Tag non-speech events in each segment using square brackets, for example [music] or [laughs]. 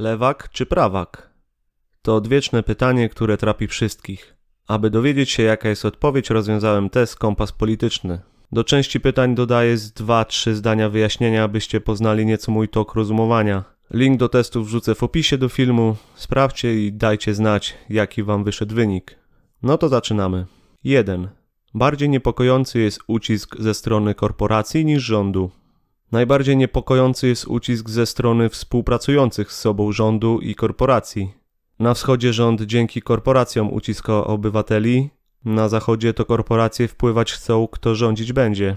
Lewak czy prawak? To odwieczne pytanie, które trapi wszystkich. Aby dowiedzieć się, jaka jest odpowiedź, rozwiązałem test kompas polityczny. Do części pytań dodaję z dwa, trzy zdania wyjaśnienia, abyście poznali nieco mój tok rozumowania. Link do testu wrzucę w opisie do filmu. Sprawdźcie i dajcie znać, jaki wam wyszedł wynik. No to zaczynamy. 1. Bardziej niepokojący jest ucisk ze strony korporacji niż rządu. Najbardziej niepokojący jest ucisk ze strony współpracujących z sobą rządu i korporacji. Na wschodzie rząd dzięki korporacjom uciska obywateli, na zachodzie to korporacje wpływać chcą, kto rządzić będzie.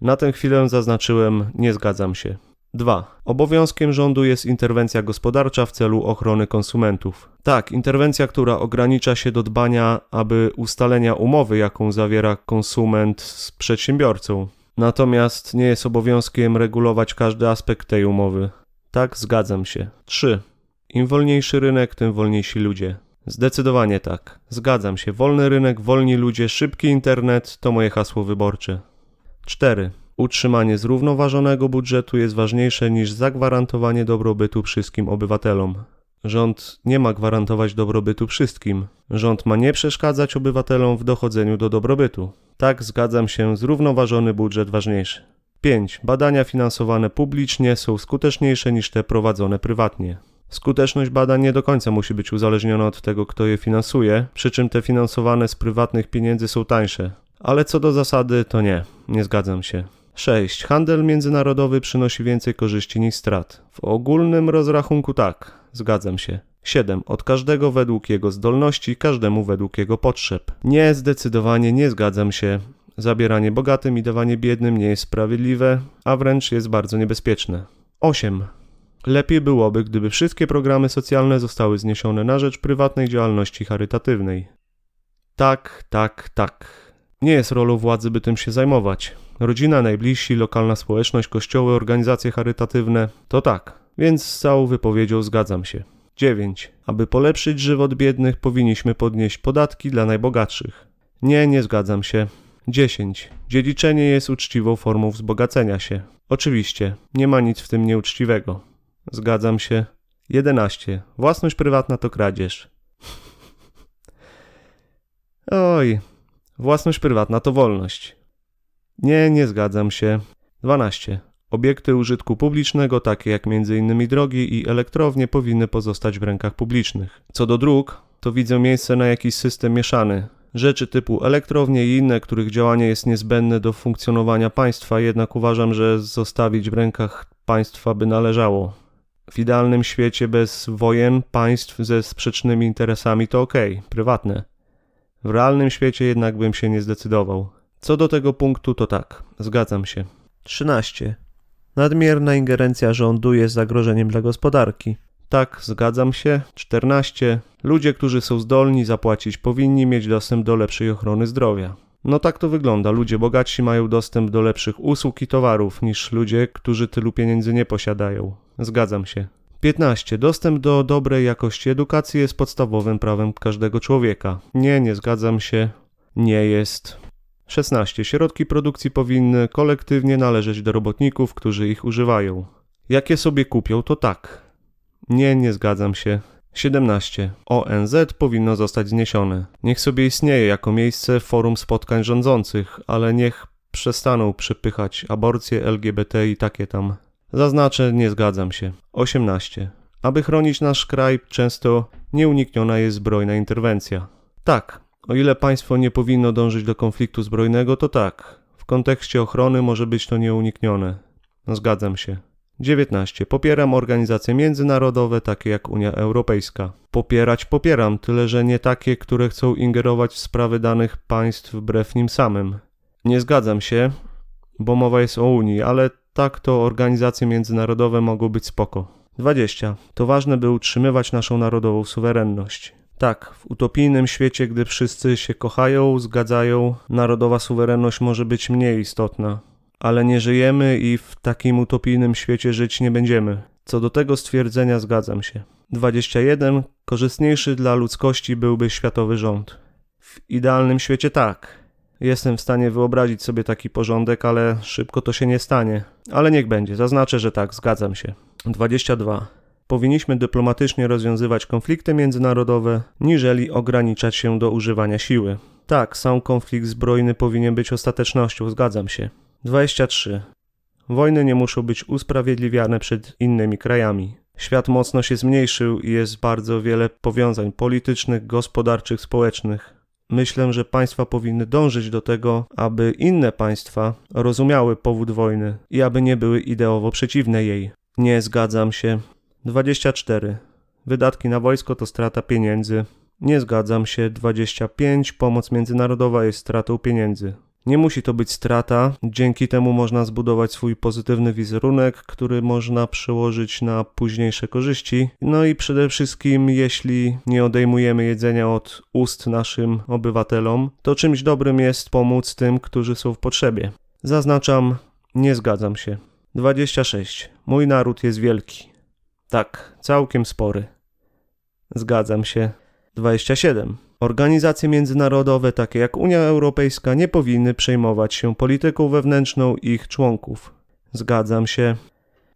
Na tę chwilę zaznaczyłem, nie zgadzam się. 2. Obowiązkiem rządu jest interwencja gospodarcza w celu ochrony konsumentów. Tak, interwencja, która ogranicza się do dbania, aby ustalenia umowy, jaką zawiera konsument z przedsiębiorcą. Natomiast nie jest obowiązkiem regulować każdy aspekt tej umowy. Tak, zgadzam się. 3. Im wolniejszy rynek, tym wolniejsi ludzie. Zdecydowanie tak. Zgadzam się. Wolny rynek, wolni ludzie, szybki internet to moje hasło wyborcze. 4. Utrzymanie zrównoważonego budżetu jest ważniejsze niż zagwarantowanie dobrobytu wszystkim obywatelom. Rząd nie ma gwarantować dobrobytu wszystkim. Rząd ma nie przeszkadzać obywatelom w dochodzeniu do dobrobytu. Tak, zgadzam się, zrównoważony budżet ważniejszy. 5. Badania finansowane publicznie są skuteczniejsze niż te prowadzone prywatnie. Skuteczność badań nie do końca musi być uzależniona od tego, kto je finansuje, przy czym te finansowane z prywatnych pieniędzy są tańsze. Ale co do zasady, to nie, nie zgadzam się. 6. Handel międzynarodowy przynosi więcej korzyści niż strat. W ogólnym rozrachunku tak, zgadzam się. 7. Od każdego według jego zdolności, każdemu według jego potrzeb. Nie, zdecydowanie nie zgadzam się. Zabieranie bogatym i dawanie biednym nie jest sprawiedliwe, a wręcz jest bardzo niebezpieczne. 8. Lepiej byłoby, gdyby wszystkie programy socjalne zostały zniesione na rzecz prywatnej działalności charytatywnej. Tak, tak, tak. Nie jest rolą władzy, by tym się zajmować. Rodzina, najbliżsi, lokalna społeczność, kościoły, organizacje charytatywne to tak. Więc z całą wypowiedzią zgadzam się. 9. Aby polepszyć żywot biednych, powinniśmy podnieść podatki dla najbogatszych. Nie, nie zgadzam się. 10. Dziedziczenie jest uczciwą formą wzbogacenia się. Oczywiście, nie ma nic w tym nieuczciwego. Zgadzam się. 11. Własność prywatna to kradzież. [laughs] Oj, własność prywatna to wolność. Nie, nie zgadzam się. 12. Obiekty użytku publicznego, takie jak m.in. drogi i elektrownie, powinny pozostać w rękach publicznych. Co do dróg, to widzę miejsce na jakiś system mieszany. Rzeczy typu elektrownie i inne, których działanie jest niezbędne do funkcjonowania państwa, jednak uważam, że zostawić w rękach państwa by należało. W idealnym świecie bez wojen, państw ze sprzecznymi interesami to ok, prywatne. W realnym świecie jednak bym się nie zdecydował. Co do tego punktu, to tak, zgadzam się. 13. Nadmierna ingerencja rządu jest zagrożeniem dla gospodarki. Tak, zgadzam się. 14. Ludzie, którzy są zdolni zapłacić, powinni mieć dostęp do lepszej ochrony zdrowia. No tak to wygląda. Ludzie bogatsi mają dostęp do lepszych usług i towarów niż ludzie, którzy tylu pieniędzy nie posiadają. Zgadzam się. 15. Dostęp do dobrej jakości edukacji jest podstawowym prawem każdego człowieka. Nie, nie zgadzam się. Nie jest. 16. Środki produkcji powinny kolektywnie należeć do robotników, którzy ich używają. Jak je sobie kupią, to tak. Nie, nie zgadzam się. 17. ONZ powinno zostać zniesione. Niech sobie istnieje jako miejsce forum spotkań rządzących, ale niech przestaną przypychać aborcje LGBT i takie tam. Zaznaczę, nie zgadzam się. 18. Aby chronić nasz kraj, często nieunikniona jest zbrojna interwencja. Tak, o ile państwo nie powinno dążyć do konfliktu zbrojnego, to tak. W kontekście ochrony może być to nieuniknione. Zgadzam się. 19. Popieram organizacje międzynarodowe, takie jak Unia Europejska. Popierać popieram, tyle że nie takie, które chcą ingerować w sprawy danych państw wbrew nim samym. Nie zgadzam się, bo mowa jest o Unii, ale tak to organizacje międzynarodowe mogą być spoko. 20. To ważne, by utrzymywać naszą narodową suwerenność. Tak, w utopijnym świecie, gdy wszyscy się kochają, zgadzają, narodowa suwerenność może być mniej istotna. Ale nie żyjemy i w takim utopijnym świecie żyć nie będziemy. Co do tego stwierdzenia zgadzam się. 21. Korzystniejszy dla ludzkości byłby światowy rząd. W idealnym świecie tak. Jestem w stanie wyobrazić sobie taki porządek, ale szybko to się nie stanie. Ale niech będzie, zaznaczę, że tak, zgadzam się. 22. Powinniśmy dyplomatycznie rozwiązywać konflikty międzynarodowe, niżeli ograniczać się do używania siły. Tak, sam konflikt zbrojny powinien być ostatecznością, zgadzam się. 23. Wojny nie muszą być usprawiedliwiane przed innymi krajami. Świat mocno się zmniejszył i jest bardzo wiele powiązań politycznych, gospodarczych, społecznych. Myślę, że państwa powinny dążyć do tego, aby inne państwa rozumiały powód wojny i aby nie były ideowo przeciwne jej. Nie zgadzam się. 24. Wydatki na wojsko to strata pieniędzy. Nie zgadzam się. 25. Pomoc międzynarodowa jest stratą pieniędzy. Nie musi to być strata, dzięki temu można zbudować swój pozytywny wizerunek, który można przełożyć na późniejsze korzyści. No i przede wszystkim, jeśli nie odejmujemy jedzenia od ust naszym obywatelom, to czymś dobrym jest pomóc tym, którzy są w potrzebie. Zaznaczam, nie zgadzam się. 26. Mój naród jest wielki. Tak, całkiem spory. Zgadzam się. 27. Organizacje międzynarodowe, takie jak Unia Europejska, nie powinny przejmować się polityką wewnętrzną ich członków. Zgadzam się.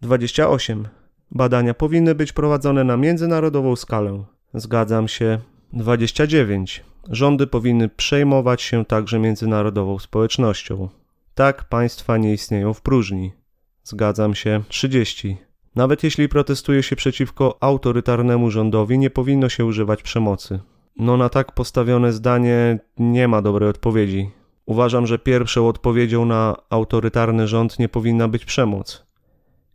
28. Badania powinny być prowadzone na międzynarodową skalę. Zgadzam się. 29. Rządy powinny przejmować się także międzynarodową społecznością. Tak państwa nie istnieją w próżni. Zgadzam się. 30. Nawet jeśli protestuje się przeciwko autorytarnemu rządowi, nie powinno się używać przemocy. No na tak postawione zdanie nie ma dobrej odpowiedzi. Uważam, że pierwszą odpowiedzią na autorytarny rząd nie powinna być przemoc.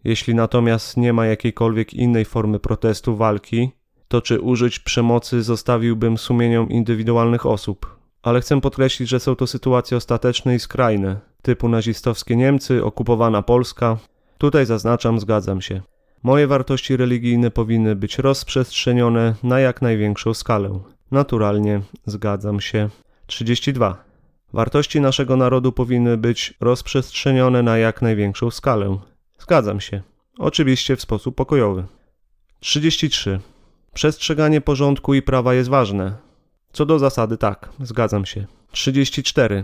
Jeśli natomiast nie ma jakiejkolwiek innej formy protestu, walki, to czy użyć przemocy zostawiłbym sumieniom indywidualnych osób. Ale chcę podkreślić, że są to sytuacje ostateczne i skrajne, typu nazistowskie Niemcy, okupowana Polska. Tutaj zaznaczam, zgadzam się. Moje wartości religijne powinny być rozprzestrzenione na jak największą skalę. Naturalnie zgadzam się. 32. Wartości naszego narodu powinny być rozprzestrzenione na jak największą skalę. Zgadzam się. Oczywiście w sposób pokojowy. 33. Przestrzeganie porządku i prawa jest ważne. Co do zasady, tak, zgadzam się. 34.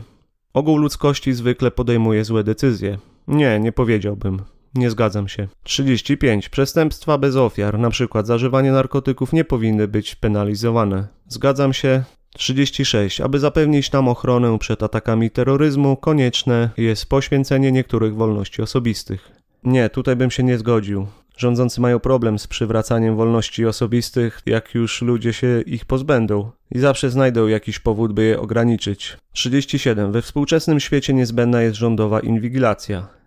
Ogół ludzkości zwykle podejmuje złe decyzje. Nie, nie powiedziałbym. Nie zgadzam się. 35. Przestępstwa bez ofiar, np. zażywanie narkotyków, nie powinny być penalizowane. Zgadzam się. 36. Aby zapewnić nam ochronę przed atakami terroryzmu, konieczne jest poświęcenie niektórych wolności osobistych. Nie, tutaj bym się nie zgodził. Rządzący mają problem z przywracaniem wolności osobistych, jak już ludzie się ich pozbędą i zawsze znajdą jakiś powód, by je ograniczyć. 37. We współczesnym świecie niezbędna jest rządowa inwigilacja.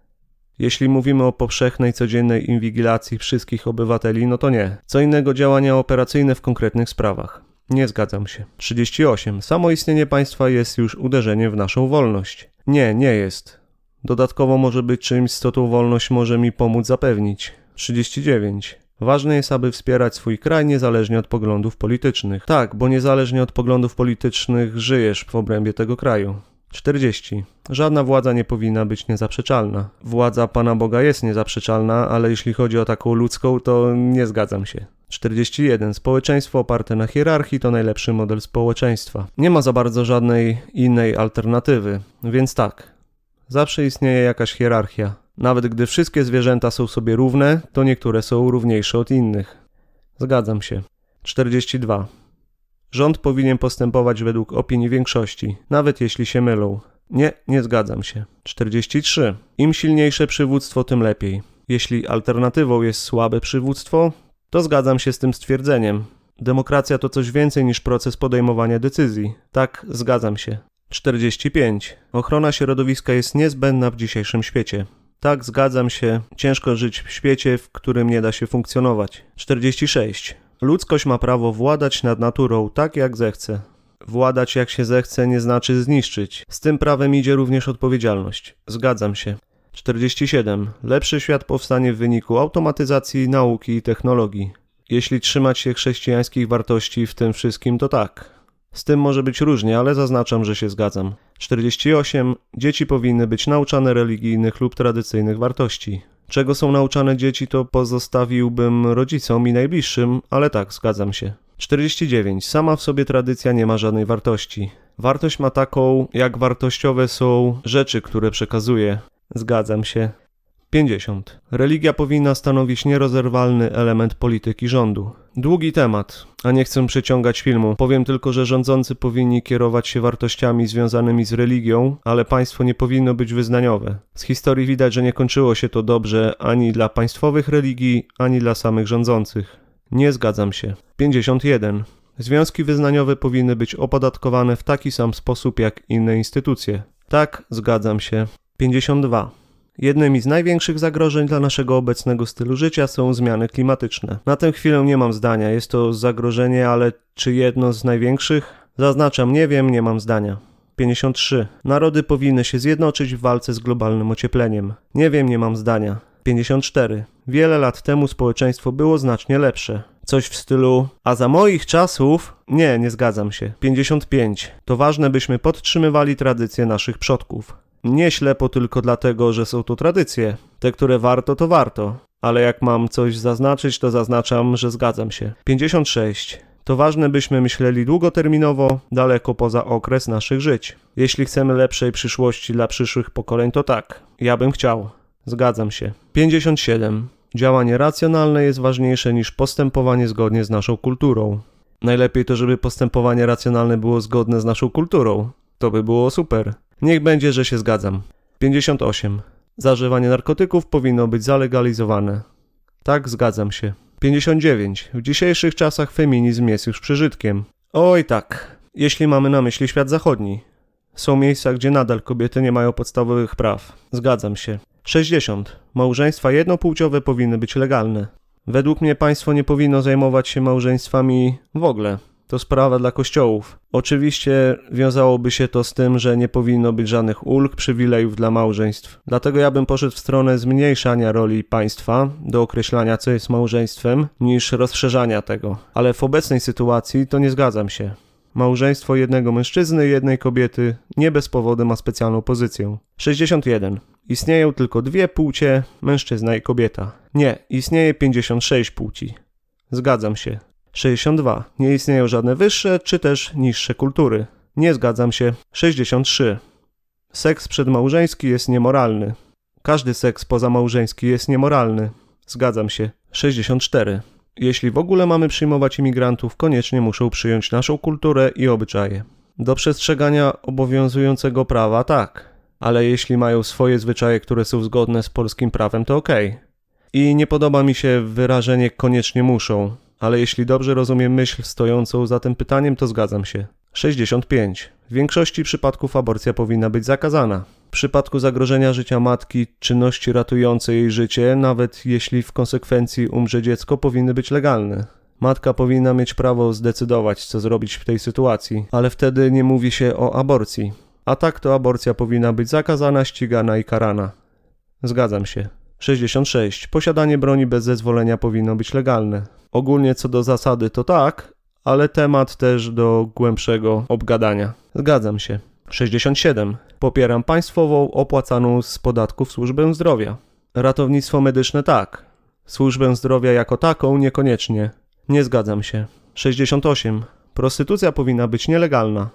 Jeśli mówimy o powszechnej, codziennej inwigilacji wszystkich obywateli, no to nie. Co innego działania operacyjne w konkretnych sprawach. Nie zgadzam się. 38. Samo istnienie państwa jest już uderzeniem w naszą wolność. Nie, nie jest. Dodatkowo może być czymś, co tą wolność może mi pomóc zapewnić. 39. Ważne jest, aby wspierać swój kraj niezależnie od poglądów politycznych. Tak, bo niezależnie od poglądów politycznych żyjesz w obrębie tego kraju. 40. Żadna władza nie powinna być niezaprzeczalna. Władza Pana Boga jest niezaprzeczalna, ale jeśli chodzi o taką ludzką, to nie zgadzam się. 41. Społeczeństwo oparte na hierarchii to najlepszy model społeczeństwa. Nie ma za bardzo żadnej innej alternatywy, więc tak. Zawsze istnieje jakaś hierarchia. Nawet gdy wszystkie zwierzęta są sobie równe, to niektóre są równiejsze od innych. Zgadzam się. 42. Rząd powinien postępować według opinii większości, nawet jeśli się mylą. Nie, nie zgadzam się. 43. Im silniejsze przywództwo, tym lepiej. Jeśli alternatywą jest słabe przywództwo, to zgadzam się z tym stwierdzeniem. Demokracja to coś więcej niż proces podejmowania decyzji. Tak, zgadzam się. 45. Ochrona środowiska jest niezbędna w dzisiejszym świecie. Tak, zgadzam się. Ciężko żyć w świecie, w którym nie da się funkcjonować. 46. Ludzkość ma prawo władać nad naturą tak jak zechce. Władać jak się zechce nie znaczy zniszczyć. Z tym prawem idzie również odpowiedzialność. Zgadzam się. 47. Lepszy świat powstanie w wyniku automatyzacji nauki i technologii. Jeśli trzymać się chrześcijańskich wartości w tym wszystkim, to tak. Z tym może być różnie, ale zaznaczam, że się zgadzam. 48. Dzieci powinny być nauczane religijnych lub tradycyjnych wartości. Czego są nauczane dzieci, to pozostawiłbym rodzicom i najbliższym, ale tak, zgadzam się. 49. Sama w sobie tradycja nie ma żadnej wartości. Wartość ma taką, jak wartościowe są rzeczy, które przekazuje. Zgadzam się. 50. Religia powinna stanowić nierozerwalny element polityki rządu. Długi temat, a nie chcę przeciągać filmu. Powiem tylko, że rządzący powinni kierować się wartościami związanymi z religią, ale państwo nie powinno być wyznaniowe. Z historii widać, że nie kończyło się to dobrze ani dla państwowych religii, ani dla samych rządzących. Nie zgadzam się. 51. Związki wyznaniowe powinny być opodatkowane w taki sam sposób jak inne instytucje. Tak, zgadzam się. 52. Jednym z największych zagrożeń dla naszego obecnego stylu życia są zmiany klimatyczne. Na tę chwilę nie mam zdania, jest to zagrożenie, ale czy jedno z największych? Zaznaczam, nie wiem, nie mam zdania. 53. Narody powinny się zjednoczyć w walce z globalnym ociepleniem. Nie wiem, nie mam zdania. 54. Wiele lat temu społeczeństwo było znacznie lepsze. Coś w stylu, a za moich czasów. Nie, nie zgadzam się. 55. To ważne, byśmy podtrzymywali tradycje naszych przodków. Nie ślepo tylko dlatego, że są to tradycje. Te, które warto, to warto. Ale jak mam coś zaznaczyć, to zaznaczam, że zgadzam się. 56. To ważne, byśmy myśleli długoterminowo, daleko poza okres naszych żyć. Jeśli chcemy lepszej przyszłości dla przyszłych pokoleń, to tak. Ja bym chciał. Zgadzam się. 57. Działanie racjonalne jest ważniejsze niż postępowanie zgodnie z naszą kulturą. Najlepiej to, żeby postępowanie racjonalne było zgodne z naszą kulturą. To by było super. Niech będzie, że się zgadzam. 58. Zażywanie narkotyków powinno być zalegalizowane. Tak, zgadzam się. 59. W dzisiejszych czasach feminizm jest już przeżytkiem. Oj tak, jeśli mamy na myśli świat zachodni. Są miejsca, gdzie nadal kobiety nie mają podstawowych praw. Zgadzam się. 60. Małżeństwa jednopłciowe powinny być legalne. Według mnie państwo nie powinno zajmować się małżeństwami w ogóle. To sprawa dla kościołów. Oczywiście wiązałoby się to z tym, że nie powinno być żadnych ulg, przywilejów dla małżeństw. Dlatego ja bym poszedł w stronę zmniejszania roli państwa do określania, co jest małżeństwem, niż rozszerzania tego. Ale w obecnej sytuacji to nie zgadzam się. Małżeństwo jednego mężczyzny i jednej kobiety nie bez powodu ma specjalną pozycję. 61. Istnieją tylko dwie płcie, mężczyzna i kobieta. Nie, istnieje 56 płci. Zgadzam się. 62. Nie istnieją żadne wyższe czy też niższe kultury. Nie zgadzam się. 63. Seks przedmałżeński jest niemoralny. Każdy seks pozamałżeński jest niemoralny. Zgadzam się. 64. Jeśli w ogóle mamy przyjmować imigrantów, koniecznie muszą przyjąć naszą kulturę i obyczaje. Do przestrzegania obowiązującego prawa tak, ale jeśli mają swoje zwyczaje, które są zgodne z polskim prawem, to. Okay. I nie podoba mi się wyrażenie koniecznie muszą, ale jeśli dobrze rozumiem myśl stojącą za tym pytaniem, to zgadzam się. 65. W większości przypadków aborcja powinna być zakazana. W przypadku zagrożenia życia matki, czynności ratujące jej życie, nawet jeśli w konsekwencji umrze dziecko, powinny być legalne. Matka powinna mieć prawo zdecydować, co zrobić w tej sytuacji, ale wtedy nie mówi się o aborcji. A tak to aborcja powinna być zakazana, ścigana i karana. Zgadzam się. 66. Posiadanie broni bez zezwolenia powinno być legalne. Ogólnie co do zasady to tak, ale temat też do głębszego obgadania. Zgadzam się. 67. Popieram państwową, opłacaną z podatków służbę zdrowia. Ratownictwo medyczne tak. Służbę zdrowia jako taką niekoniecznie. Nie zgadzam się. 68. Prostytucja powinna być nielegalna.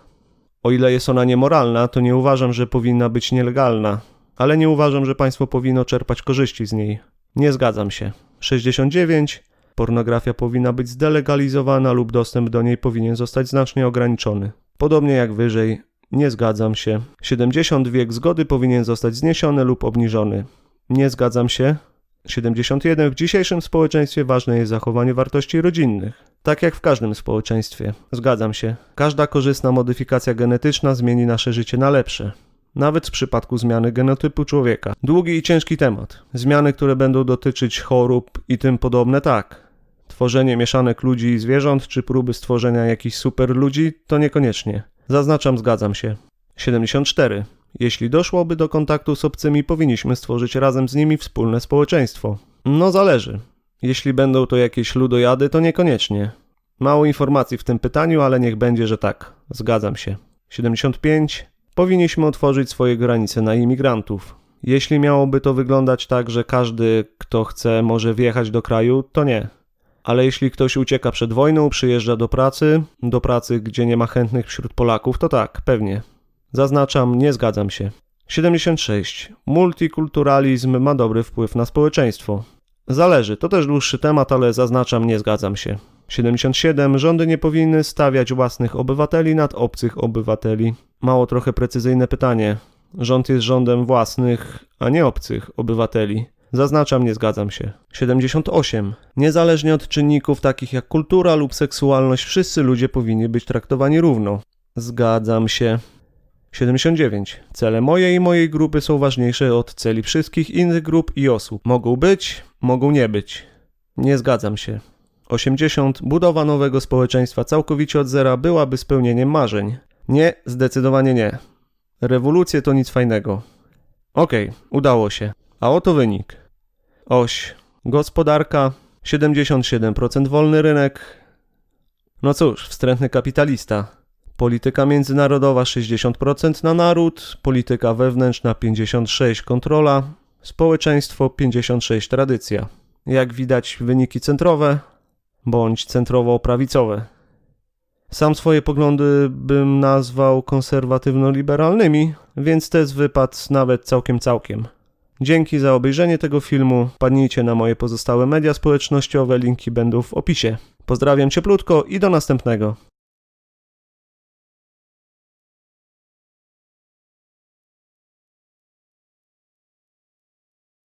O ile jest ona niemoralna, to nie uważam, że powinna być nielegalna, ale nie uważam, że państwo powinno czerpać korzyści z niej. Nie zgadzam się. 69. Pornografia powinna być zdelegalizowana lub dostęp do niej powinien zostać znacznie ograniczony. Podobnie jak wyżej, nie zgadzam się. 70 wiek zgody powinien zostać zniesiony lub obniżony. Nie zgadzam się. 71 w dzisiejszym społeczeństwie ważne jest zachowanie wartości rodzinnych. Tak jak w każdym społeczeństwie. Zgadzam się. Każda korzystna modyfikacja genetyczna zmieni nasze życie na lepsze. Nawet w przypadku zmiany genotypu człowieka. Długi i ciężki temat. Zmiany, które będą dotyczyć chorób i tym podobne, tak. Tworzenie mieszanek ludzi i zwierząt, czy próby stworzenia jakichś super ludzi, to niekoniecznie. Zaznaczam, zgadzam się. 74. Jeśli doszłoby do kontaktu z obcymi, powinniśmy stworzyć razem z nimi wspólne społeczeństwo. No zależy. Jeśli będą to jakieś ludojady, to niekoniecznie. Mało informacji w tym pytaniu, ale niech będzie, że tak. Zgadzam się. 75. Powinniśmy otworzyć swoje granice na imigrantów. Jeśli miałoby to wyglądać tak, że każdy, kto chce, może wjechać do kraju, to nie. Ale jeśli ktoś ucieka przed wojną, przyjeżdża do pracy, do pracy, gdzie nie ma chętnych wśród Polaków, to tak, pewnie. Zaznaczam, nie zgadzam się. 76. Multikulturalizm ma dobry wpływ na społeczeństwo. Zależy, to też dłuższy temat, ale zaznaczam, nie zgadzam się. 77. Rządy nie powinny stawiać własnych obywateli nad obcych obywateli. Mało trochę precyzyjne pytanie. Rząd jest rządem własnych, a nie obcych obywateli. Zaznaczam, nie zgadzam się. 78. Niezależnie od czynników takich jak kultura lub seksualność, wszyscy ludzie powinni być traktowani równo. Zgadzam się. 79. Cele moje i mojej grupy są ważniejsze od celi wszystkich innych grup i osób. Mogą być, mogą nie być. Nie zgadzam się. 80. Budowa nowego społeczeństwa całkowicie od zera byłaby spełnieniem marzeń. Nie, zdecydowanie nie. Rewolucje to nic fajnego. Okej, udało się. A oto wynik. Oś. Gospodarka 77% wolny rynek. No cóż, wstrętny kapitalista. Polityka międzynarodowa 60% na naród, polityka wewnętrzna 56 kontrola, społeczeństwo 56 tradycja. Jak widać wyniki centrowe bądź centrowo-prawicowe. Sam swoje poglądy bym nazwał konserwatywno-liberalnymi, więc test wypadł nawet całkiem całkiem. Dzięki za obejrzenie tego filmu. Padnijcie na moje pozostałe media społecznościowe, linki będą w opisie. Pozdrawiam cieplutko i do następnego.